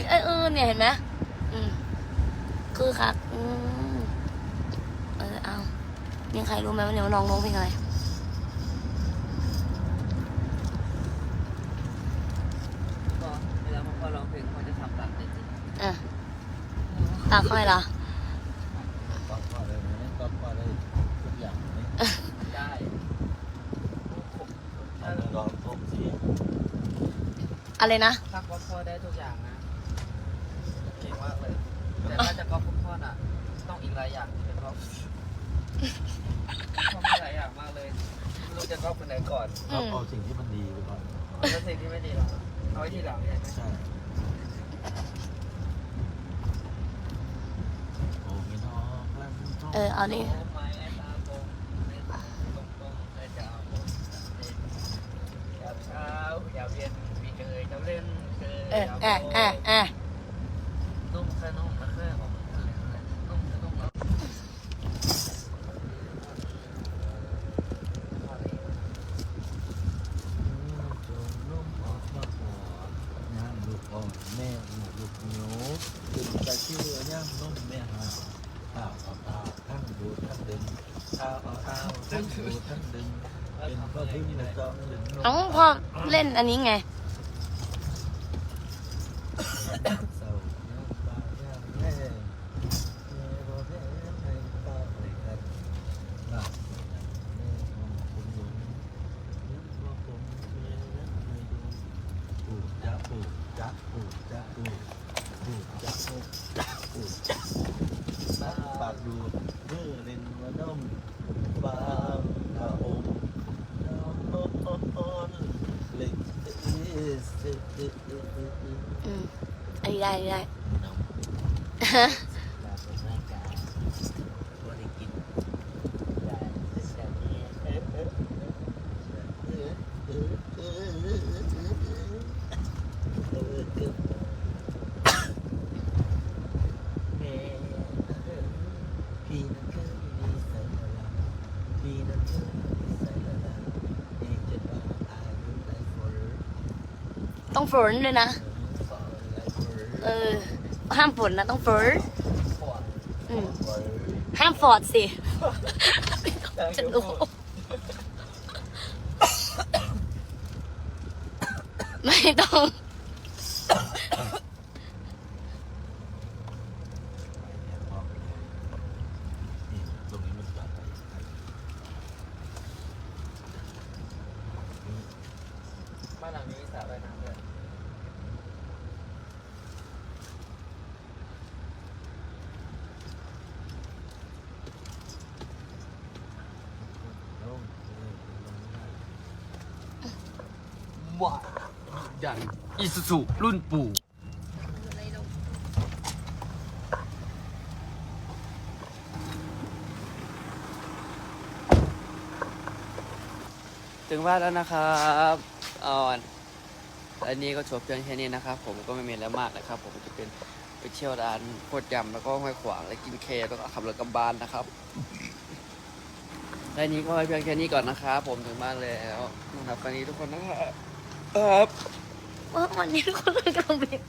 ยเอยเออเนี่ยเห็นไหมอืมคือครับอืมเออเอามีใครรู้ไหมว่าเนี่ยว่าน้องร้องเพลงอะไรก็เวลาพ่อร้องเพลงเขาจะทำตามจริงอะตาค่อยเหรอก็พอได้ไหมก็พอได้ทุกอย่างไหมๆได้เอาไปลองทบสิอะไรนะถ้าก็พ่อได้ทุกอย่างนะ เก่งมากเลย แต่ถ้าจะก็พ่อพ่อน่ะ ต้องอีกหลายอย่างที่เป็นพ่อพ่อมีหลายอย่างมากเลยไม่รู้จะก็คนไหนก่อนอืม เอาสิ่งที่มันดีไปก่อนแล้วสิ่งที่ไม่ดีหรอเอาไว้ทีหลังใช่ไหมใช่โอ้มีน้องแกล้มท้งเออเอานี่โอ้ไม่ตาตรงไม่ตาตรงตรงแต่จะเอาผมยามเช้ายามเย็นมีเคยจะเล่นเคยเออ เหนียวตึงตะคิวย่านุ่มเนี่ยฮะข้าวข้าาทั้งดูทั้งดึงข้าวข้าาทั้งดูทั้งดึงเป็นพระพึ่งนะจอมหนึ่งเอ้าพอเล่นอันนี้ไงจะปูจะปู อเล่รองได้ได้ ต้องฝนด้วยนะฝนได้ฝนเออ ห้ามฝนนะต้องฝนปวดอืมฝนห้ามฟอร์ดสิจะรู้ไม่ต้อง นี่ตรงนี้มันจะไป บ้านหลังนี้มีสระว่ายน้ำด้วยแล้วเลยลงได้ว้าใหญ่อิสุสุรุ่นปู่ถึงบ้านแล้วนะครับ อ่อนอันนี้ก็จบเพียงแค่นี้นะครับ ผมก็ไม่มีอะไรมากนะครับ ผมจะเป็นไปเที่ยวร้านโคตรยำแล้วก็ห้อยขวางแล้วกินเคแล้วก็ขับรถกลับบ้านนะครับและนี้ก็เพียงแค่นี้ก่อนนะครับผมถึงบ้านแล้วนะครับวันนี้ทุกคนนะครับว่าวันนี้ทุกคนกำลังเปลี่ยน